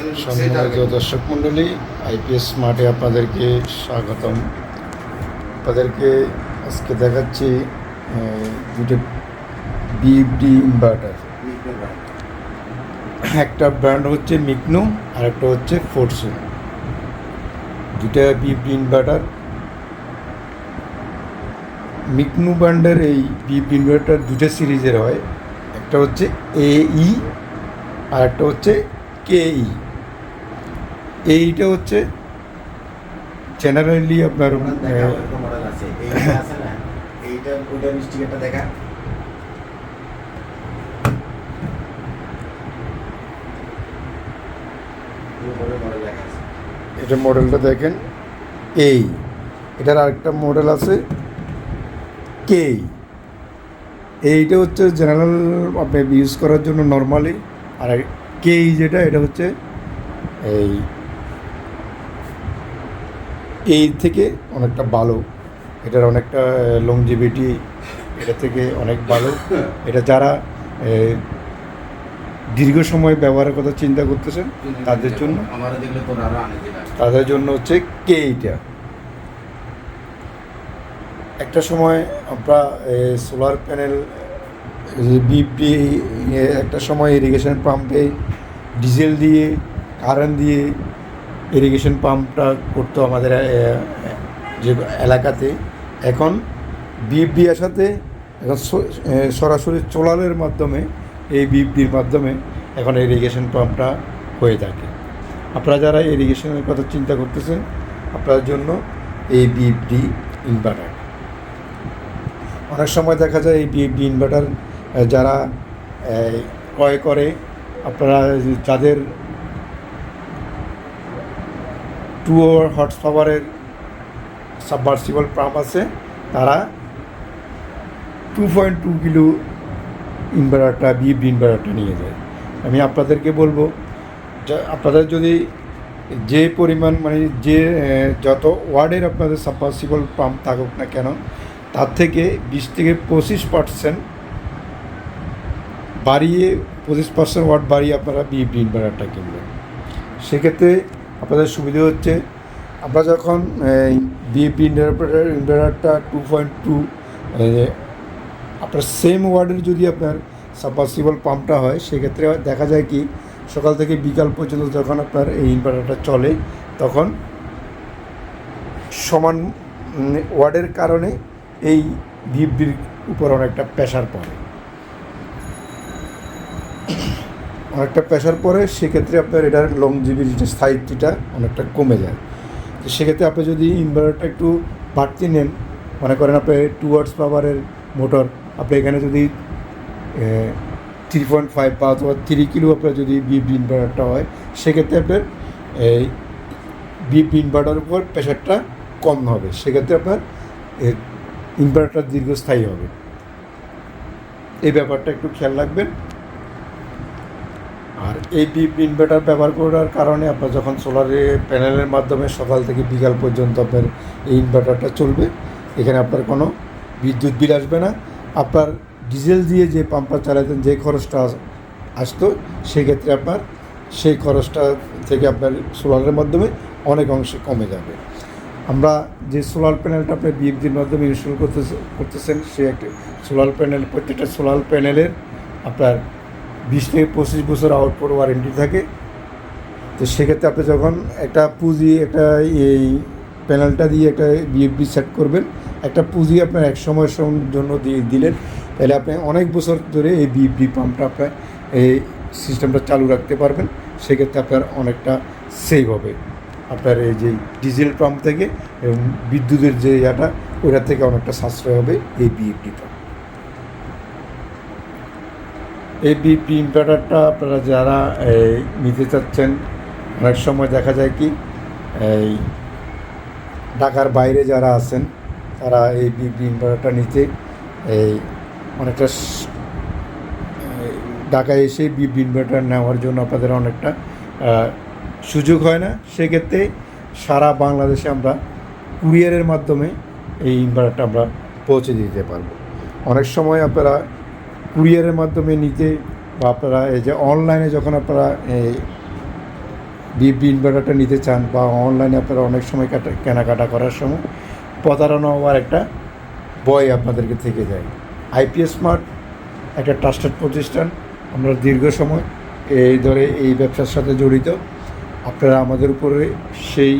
সম্মানিত দর্শক মণ্ডলী আইপিএস মাঠে আপনাদেরকে স্বাগতম। আপনাদেরকে আজকে দেখাচ্ছি দুটো বিএফডি ইনভার্টার একটা ব্র্যান্ড হচ্ছে মিকনো আর একটা হচ্ছে ফোর্সু দুটা বিএফডি ইনভার্টার মিকনু ব্র্যান্ডের এই বিএফডি ইনভার্টার দুটো সিরিজের হয়। একটা হচ্ছে এই আর একটা হচ্ছে কেই এইটা হচ্ছে জেনারেলি আপনার দেখা এটা মডেলটা দেখেন। এই এটার আরেকটা মডেল আছে কে এইটা হচ্ছে জেনারেল আপনি ইউজ করার জন্য নর্মালি আর কে যেটা এটা হচ্ছে এই এই থেকে অনেকটা ভালো এটার অনেকটা লংজিভিটি এটা থেকে অনেক ভালো এটা যারা দীর্ঘ সময় ব্যবহারের কথা চিন্তা করতেছেন তাদের জন্য তাদের জন্য হচ্ছে কে এইটা? একটা সময় আমরা সোলার প্যানেল বিপি একটা সময় ইরিগেশন পাম্পে ডিজেল দিয়ে কারেন্ট দিয়ে ইরিগেশন পাম্পটা করতো আমাদের যে এলাকাতে। এখন বিএফডি আসাতে এখন সরাসরি সোলারের মাধ্যমে, এই বিএফডির মাধ্যমে এখন ইরিগেশন পাম্পটা হয়ে থাকে। আপনারা যারা ইরিগেশনের কথা চিন্তা করতেছেন আপনার জন্য এই বিএফডি ইনভার্টার অনেক সময় দেখা যায় এই বিএফডি ইনভার্টার যারা ক্রয় করে, আপনারা যাদের টু ওভার হর্স পাওয়ারের সাবমার্সিবল পাম্প আছে। তারা টু পয়েন্ট টু কিলো ইনভার্টারটা বিএফডি ইনভার্টারটা নিয়ে যায়। আমি আপনাদেরকে বলব আপনাদের যদি যে পরিমাণ মানে যে যত ওয়ার্ডের আপনাদের সাবমার্সিবল পাম্প থাকুক না কেন, তার থেকে বিশ থেকে পঁচিশ পার্সেন্ট বাড়িয়ে, পঁচিশ পার্সেন্ট ওয়াট বাড়িয়ে আপনারা বিএফডি ইনভার্টারটা কিনবেন। সেক্ষেত্রে আপনাদের সুবিধা হচ্ছে। আমরা যখন বিএফডি ইন্টারপ্রেটার ইনভার্টারটা টু পয়েন্ট টু আপনার সেম ওয়ার্ডের যদি আপনার সাবমার্সিবল পাম্পটা হয়, সেক্ষেত্রে দেখা যায় কি, সকাল থেকে বিকাল পর্যন্ত যখন আপনার এই ইনভার্টারটা চলে, তখন সমান ওয়ার্ডের কারণে এই বিএফডির উপর অনেকটা প্রেশার পড়ে। অনেকটা প্রেশার পরে সেক্ষেত্রে আপনার এটার লং লংজিবিলিটি স্থায়িত্বটা অনেকটা কমে যায়। তো সেক্ষেত্রে আপনি যদি ইনভার্টারটা একটু বাড়তি নেন, মনে করেন আপনি টু ওয়ার্ডস পাওয়ারের মোটর আপনি এখানে যদি থ্রি পয়েন্ট ফাইভ বা অথবা থ্রি কিলো আপনার যদি বিএফডি ইনভার্টারটা হয়, সেক্ষেত্রে আপনার এই বিএফডি ইনভার্টারের উপর প্রেশারটা কম হবে। সেক্ষেত্রে আপনার ইনভার্টারটা দীর্ঘস্থায়ী হবে। এই ব্যাপারটা একটু খেয়াল রাখবেন। এই বিপ ইনভার্টার ব্যবহার করার কারণে আপনার যখন সোলারে প্যানেলের মাধ্যমে সকাল থেকে বিকাল পর্যন্ত আপনার এই ইনভার্টারটা চলবে, এখানে আপনার কোনো বিদ্যুৎ বিল আসবে না। আপনার ডিজেল দিয়ে যে পাম্পটা চালাতেন, যে খরচটা আসতো, সেক্ষেত্রে আপনার সেই খরচটা থেকে আপনার সোলারের মাধ্যমে অনেক অংশে কমে যাবে। আমরা যে সোলার প্যানেলটা আপনি বিএফডির মাধ্যমে ইনস্টল করতে করতেছেন, সে একটা সোলার প্যানেল প্রত্যেকটা সোলার প্যানেলের আপনার বিশ থেকে পঁচিশ বছর আউটপুট ওয়ারেন্টি থাকে। তো সেক্ষেত্রে আপনি যখন একটা পুঁজি, একটা এই প্যানেলটা দিয়ে একটা বিএফডি সেট করবেন, একটা পুঁজি আপনার এক সময়ের জন্য দিয়ে দিলেন, তাহলে আপনি অনেক বছর ধরে এই বিএফডি পাম্পটা আপনার এই সিস্টেমটা চালু রাখতে পারবেন। সেক্ষেত্রে আপনার অনেকটা সেভ হবে। আপনার এই যে ডিজেল পাম্প থেকে এবং বিদ্যুতের যে ইয়াটা ওইটা থেকে অনেকটা সাশ্রয় হবে এই বিএফডি পাম্প। এই বিপি ইনভার্টারটা আপনারা যারা এই, নিতে চাচ্ছেন অনেক সময় দেখা যায় কি এই ঢাকার বাইরে যারা আছেন তারা এই বিপি ইনভার্টারটা নিতে এই অনেকটা ঢাকায় এসে বিপি ইনভার্টার নেওয়ার জন্য আপনাদের অনেকটা সুযোগ হয় না। সেক্ষেত্রে সারা বাংলাদেশে আমরা কুরিয়ারের মাধ্যমে এই ইনভার্টারটা আমরা পৌঁছে দিতে পারব। অনেক সময় আপনারা কুরিয়ারের মাধ্যমে নিতে বা আপনারা এই যে অনলাইনে যখন আপনারা এই বিএফবি ইনভার্টারটা নিতে চান বা অনলাইনে আপনারা অনেক সময় কাটা, কেনাকাটা করার সময় প্রতারণা হওয়ার একটা ভয় আপনাদেরকে থেকে যায়। আইপিএস স্মার্ট, একটা ট্রাস্টেড প্রতিষ্ঠান, আমরা দীর্ঘ সময় এই ধরে এই ব্যবসার সাথে জড়িত। আপনারা আমাদের উপরে সেই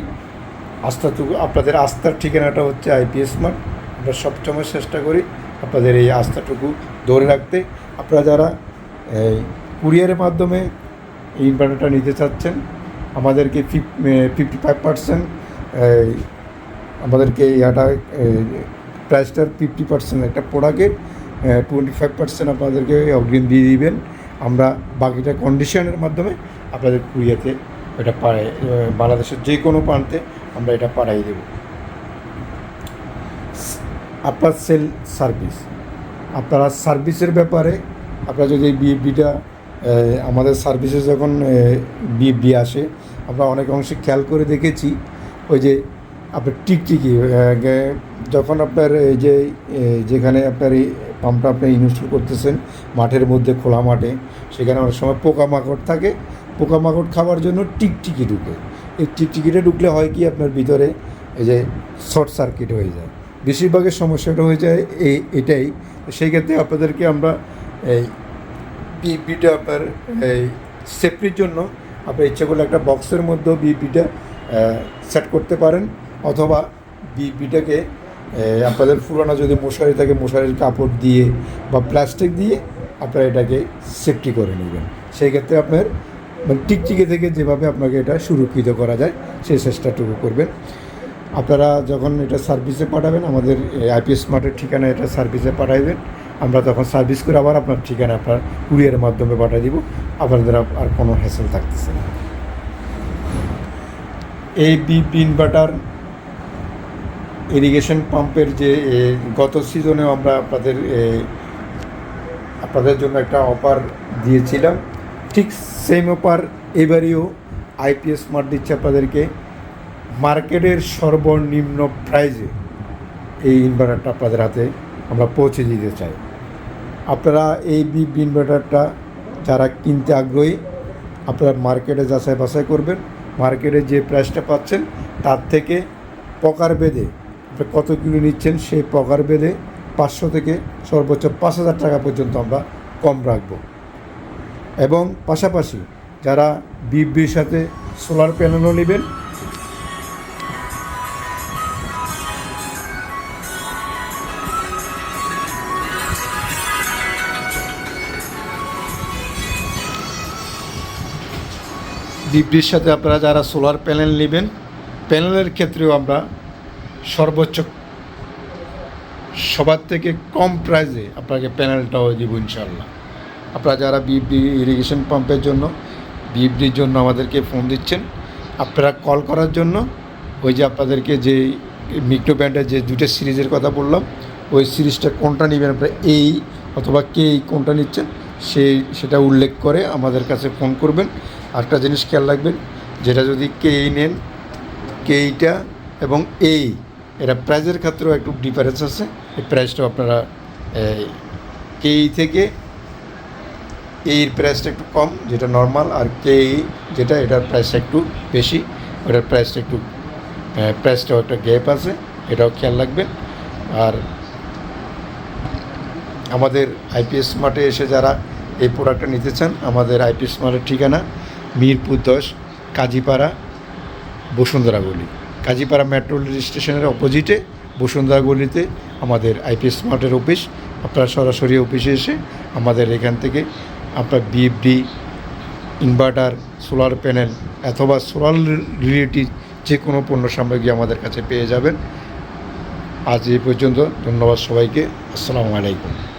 আস্থাটুকু, আপনাদের আস্থার ঠিকানাটা হচ্ছে আইপিএস স্মার্ট। আমরা সবসময় চেষ্টা করি আপনাদের এই আস্থাটুকু ধরে রাখতে আপনারা যারা এই কুরিয়ারের মাধ্যমে এই ইনভার্টারটা নিতে চাচ্ছেন, আমাদেরকে ফিফটি ফাইভ পার্সেন্ট আমাদেরকে ইয়াটা প্রাইসটার ফিফটি পার্সেন্ট একটা প্রোডাক্টের টোয়েন্টি ফাইভ পার্সেন্ট আপনাদেরকে অগ্রিম দিয়ে দিবেন। আমরা বাকিটা কন্ডিশনের মাধ্যমে আপনাদের কুরিয়াতে এটা পাড়াই বাংলাদেশের যে কোনো প্রান্তে আমরা এটা পাঠাই দেব। আপনার সেল সার্ভিস আপনারা সার্ভিসের ব্যাপারে, আপনারা যদি এই বিএফবিটা আমাদের সার্ভিসে যখন বিএফবি আসে, আমরা অনেক অংশে খেয়াল করে দেখেছি, ওই যে আপনার টিকটিকি যখন আপনার এই যে যেখানে আপনার এই পাম্পটা আপনি ইনস্টল করতেছেন, মাঠের মধ্যে, খোলা মাঠে, সেখানে অনেক সময় পোকামাকড় থাকে, পোকামাকড় খাওয়ার জন্য টিকটিকি ঢুকে। এই টিকটিকিটা ঢুকলে হয় কি আপনার ভিতরে, এই যে শর্ট সার্কিট হয়ে যায়। বেশিরভাগের সমস্যাটা হয়ে যায় এই এটাই। সেই ক্ষেত্রে আপনাদেরকে আমরা এই বিপিটা আপনার এই সেফটির জন্য আপনার ইচ্ছে করলে একটা বক্সের মধ্যেও বিপিটা সেট করতে পারেন। অথবা বিপিটাকে আপনাদের পুরানো যদি মশারি থাকে, মশারির কাপড় দিয়ে বা প্লাস্টিক দিয়ে আপনারা এটাকে সেফটি করে নেবেন। সেই ক্ষেত্রে আপনার মানে টিকটিকে থেকে যেভাবে আপনাকে এটা সুরক্ষিত করা যায়, সেই চেষ্টাটুকু করবেন। আপনারা যখন এটা সার্ভিসে পাঠাবেন, আমাদের আইপিএস স্মার্টের ঠিকানা এটা সার্ভিসে পাঠাইবেন আমরা তখন সার্ভিস করে আবার আপনার ঠিকানা, আপনার কুরিয়ারের মাধ্যমে পাঠিয়ে দিব। আপনাদের আর- কোনো হ্যাসেল থাকতেছে না। এই বিপি ইনভার্টার ইরিগেশন পাম্পের যে গত সিজনে আমরা আপনাদের আপনাদের জন্য একটা অফার দিয়েছিলাম। ঠিক সেম অফার এবারেও আইপিএস স্মার্ট দিচ্ছে আপনাদেরকে। মার্কেটের সর্বনিম্ন প্রাইজে এই ইনভার্টারটা আপনাদের হাতে আমরা পৌঁছে দিতে চাই। আপনারা এই বিপ ইনভার্টারটা যারা কিনতে আগ্রহী, আপনারা মার্কেটে যাচাই বাছাই করবেন। মার্কেটে যে প্রাইসটা পাচ্ছেন, তার থেকে পকার বেঁধে কত কিলো নিচ্ছেন, সেই পকার বেঁধে পাঁচশো থেকে সর্বোচ্চ পাঁচ হাজার টাকা পর্যন্ত আমরা কম রাখব। এবং পাশাপাশি যারা বিপির সাথে সোলার প্যানেলও নেবেন বিপরির সাথে আপনারা যারা সোলার প্যানেল নেবেন, প্যানেলের ক্ষেত্রেও আমরা সর্বোচ্চ সবার থেকে কম প্রাইসে আপনাকে প্যানেলটাও দিব ইনশাল্লাহ আপনারা যারা বিএফডি ইরিগেশন পাম্পের জন্য বিএফডির জন্য আমাদেরকে ফোন দিচ্ছেন, আপনারা কল করার জন্য ওই যে আপনাদেরকে যে মিক্রো ব্যান্ডের যে দুটো সিরিজের কথা বললাম, ওই সিরিজটা কোনটা নেবেন আপনারা, এই অথবা কে এই কোনটা নিচ্ছেন সেই সেটা উল্লেখ করে আমাদের কাছে ফোন করবেন। আরেকটা জিনিস খেয়াল রাখবেন, যেটা যদি কে নেন, কেইটা এবং এই এটা প্রাইজের ক্ষেত্রেও একটু ডিফারেন্স আছে। এই প্রাইসটাও আপনারা কেই থেকে এর প্রাইসটা একটু কম, যেটা নর্মাল আর কে যেটা, এটার প্রাইসটা একটু বেশি, ওটার প্রাইসটা একটু প্রাইসটাও একটা গ্যাপ আছে, এটাও খেয়াল রাখবেন। আর আমাদের আইপিএস মাঠে এসে যারা এই প্রোডাক্টটা নিতে চান, আমাদের আইপিএস স্মার্টের ঠিকানা, মিরপুর দশ, কাজীপাড়া, বসুন্ধরা গলি। কাজীপাড়া মেট্রো স্টেশনের অপোজিটে বসুন্ধরা গলিতে আমাদের আইপিএস স্মার্টের অফিস আপনারা সরাসরি অফিসে এসে আমাদের এখান থেকে আপনার বিএফডি ইনভার্টার সোলার প্যানেল অথবা সোলার রিলেটিভ যে কোনো পণ্য সামগ্রী আমাদের কাছে পেয়ে যাবেন। আজ এই পর্যন্ত, ধন্যবাদ সবাইকে। আসসালামু আলাইকুম।